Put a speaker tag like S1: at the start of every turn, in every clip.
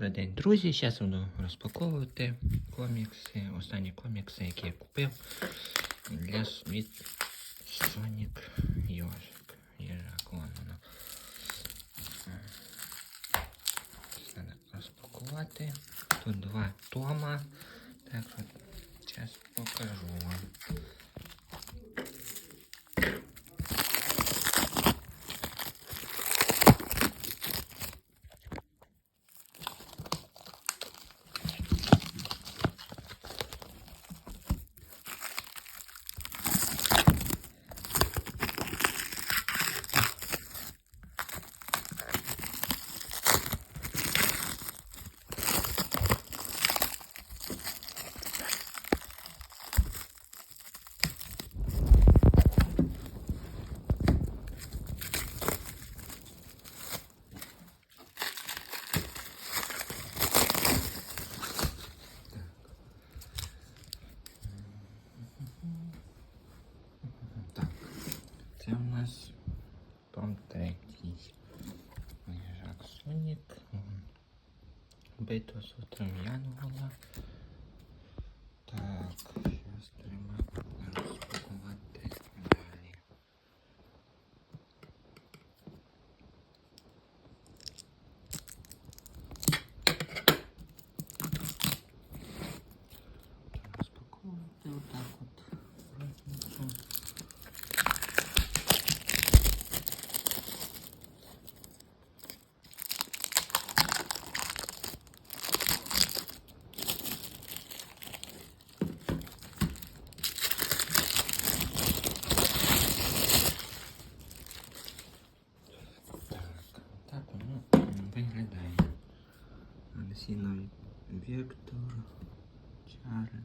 S1: Добрий день, друзі. Зараз буду розпаковувати комікси. Останні комікси, які я купив для від Sonic Йожик. Їжак, вон воно. Треба розпакувати. Тут два тома. Так от, зараз покажу вам. Їжак Сонік. Битва з утром Янгола. Алісіновий Вектор, Чарлі.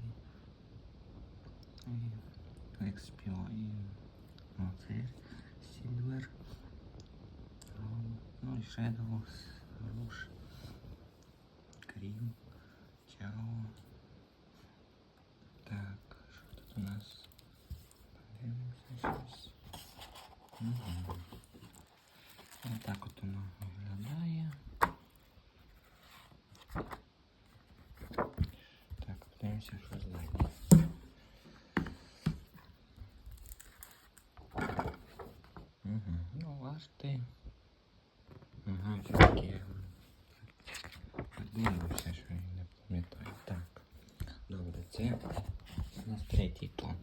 S1: І Експіо і оце Сільвер. Ну і Шедоус, Руш, Крім, Чао. Так, що тут у нас? Подивимося щось. Угу. Ось так от воно подивимося, що ззаді. Угу. Ну, ласти. Ага, все-таки. Подивимося, що я не пам'ятаю. Так. Добре, це у нас третій том.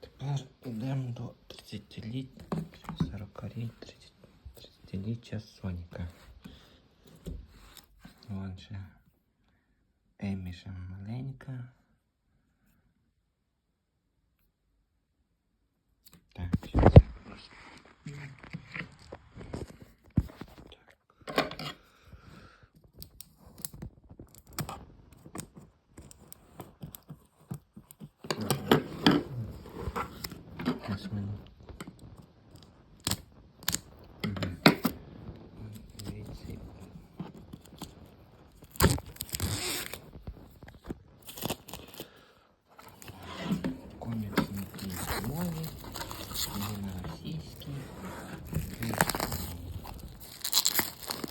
S1: Тепер йдемо до 30-ліття, 40-ліття, 30-ліття Соніка. Вон ще Емі ще маленька. Так, сейчас просто... не на російській.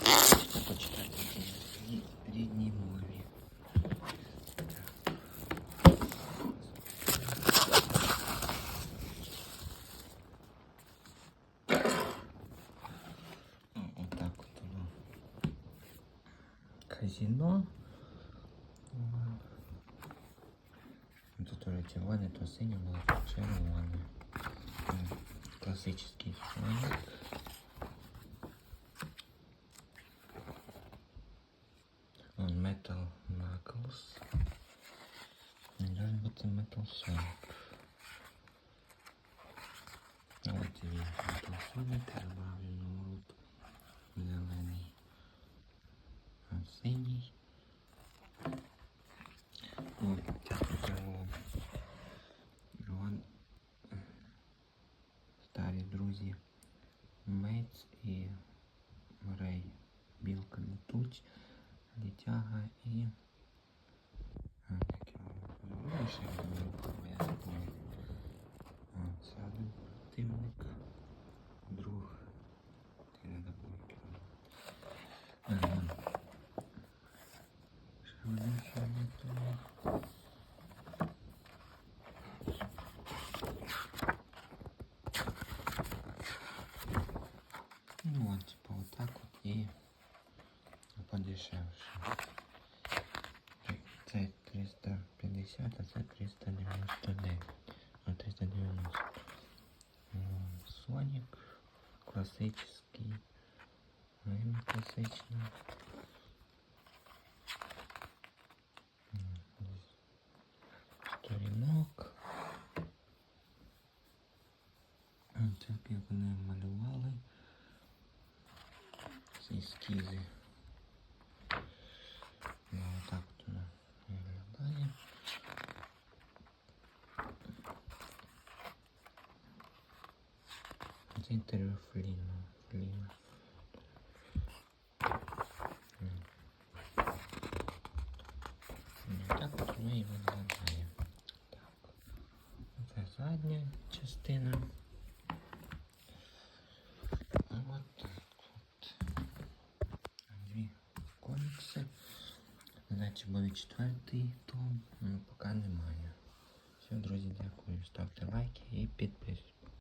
S1: Хочете почитати на рі- рідній мові. Ну, Отак от воно. Казино. Тут тоже червоне, то синє було, то червоне. Классический соник. Он Metal Knuckles. Не должен бути Metal Sonic. От і він Metal Sonic, добавлено старі друзі Мець і Рей. Білка летуть, літяга і. дешевше. Це 350, а це 399. А 390. М, Сонік класичний. Він класичний. М, Сторінок. Так як вони малювали. Це ескізи. Ну, отак от воно виглядає. Це інтерв'ю Фліна. Фліна. М. Ну, Так от воно і виглядає. Так. Це задня частина. Значить, буде четвертий том, ну, поки немає. Все, друзі, дякую. Ставте лайки і підписуйтесь.